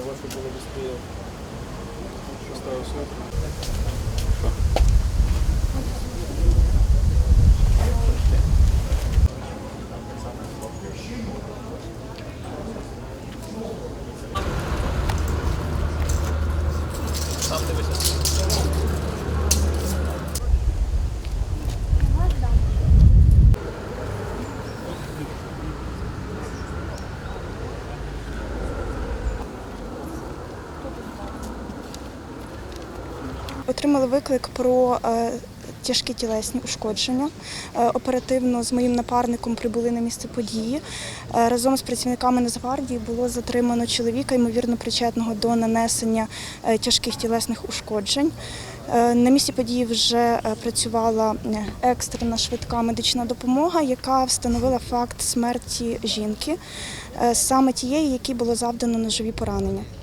для вас это было быстрее. Шестая Там дивися. Отримали виклик про е, тяжкі тілесні ушкодження. Е, Оперативно з моїм напарником прибули на місце події. Е, Разом з працівниками Нацгвардії було затримано чоловіка, ймовірно причетного до нанесення тяжких тілесних ушкоджень. На місці події вже працювала екстрена швидка медична допомога, яка встановила факт смерті жінки, саме тієї, якій було завдано ножові поранення.